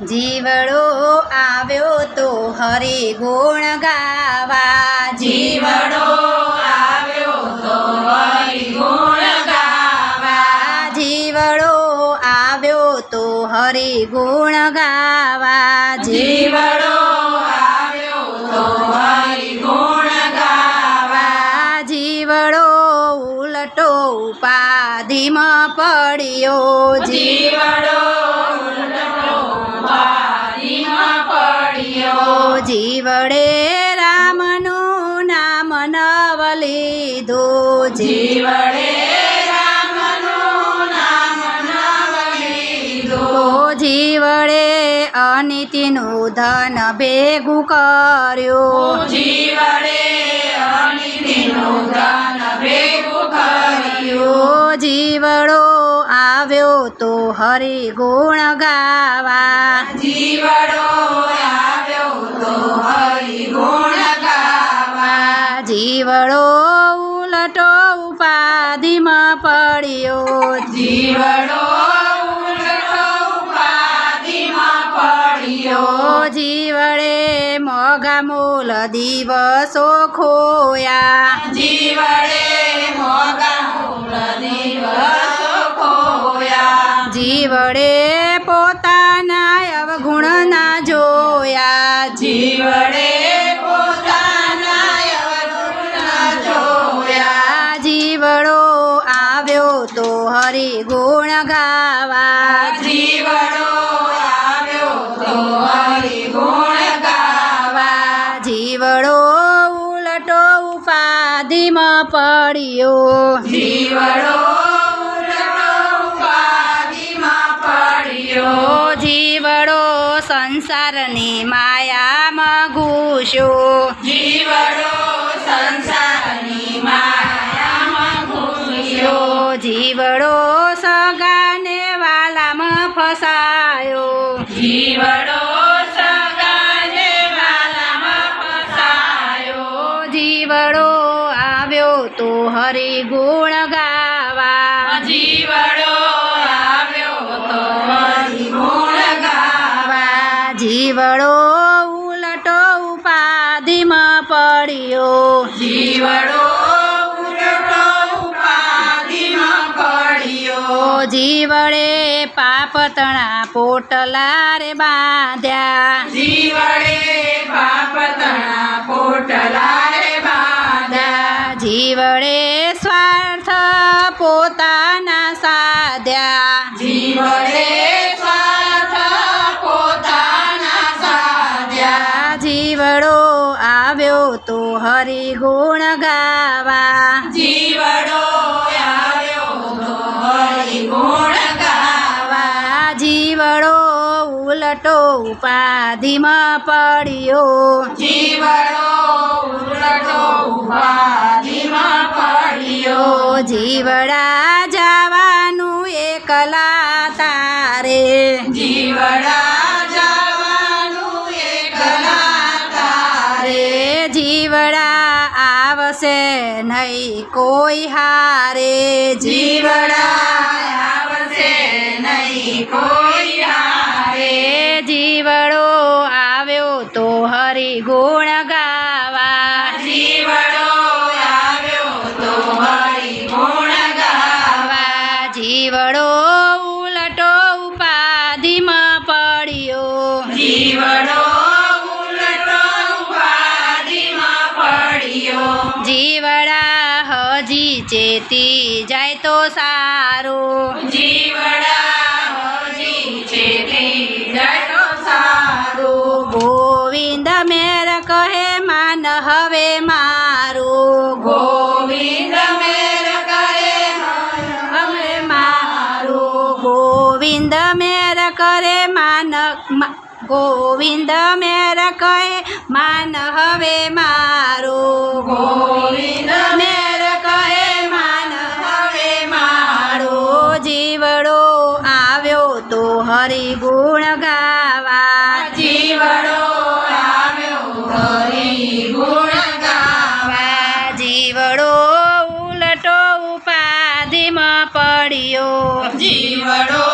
જીવડો આવ્યો તો હરિ ગુણ ગાવા. જીવડો આવ્યો તો હરે ગુણ ગાવા. જીવડો આવ્યો તો હરિ ગુણ ગાવા. જીવડો આવ્યો તો હરે ગુણ ગાવા. જીવડો ઉલટો ઉપાધિમાં પડ્યો. જીવડો જીવડે રામનું નામ નવ લીધું જીવડે જીવડે અનિતિનું ધન ભેગું કર્યું. જીવડે અનિતિનું ધન ભેગું કર્યું. હરિ ગુણ ગાવા. જીવડો આવ્યો તો હરિ ગુણ ગાવા. જીવડો ઉલટો ઉપાધિમાં પડ્યો. જીવડો ઉલટો ઉપાધિમાં પડ્યો. જીવડે મોગા મૂલ દિવસો ખોયા. જીવડે જીવડે પોતાના અવગુણ ના જોયા. જીવડે પોતાના અવગુણ જોયા. જીવડો આવ્યો તો હરિ ગુણ ગાવા. જીવડો આવ્યો તો હરિ ગુણ ગાવા. જીવડો ઉલટો ઉપાધિમાં પડ્યો. જીવડો પડ્યો જીવડો સંસારની માયામાં ઘૂસ્યો જીવડો સંસારની માયામાં ઘૂસ્યો જીવડો સગાને વાલામાં ફસાયો જીવડો સગાને વાલામાં ફસાયો જીવડો આવ્યો તો હરિ ગુણ ગાવા જીવડો જીવડો ઉલટો ઉપાધિમાં પડ્યો. જીવડો ઉલટો ઉપાધિમાં પડ્યો. જીવડે પાપતણા પોટલા રે બાંધ્યા. જીવડે પાપતણા જીવડો આવ્યો તો હરિ ગુણ ગાવા. જીવડો ઉલટો ઉપાધિમાં પડ્યો. જીવડો ઉલટો ઉપાધિમાં પડ્યો. જીવડા જવાનું એકલા તારે. જીવડા જીવડા નહીં કોઈ હારે જીવડા આવશે નહીં કોઈ હારે. જીવડો આવ્યો તો હરી ગુણ ગાવા. જીવડો આવ્યો તો હરિ ગુણ ગાવા. જીવડો જીવડા હજી ચેતી જાય તો સારું. જીવડા હજી છે તે જટો સારું. ગોવિંદ મેર કહે માન હવે મારું. ગોવિંદ મેર કરે હવે મારું. ગોવિંદ મેર કરે માન મા- ગોવિંદ મેર કહે માન હવે મારું હરિ ગુણ ગાવા. જીવડો આવ્યો હરી પડ્યો. જીવડો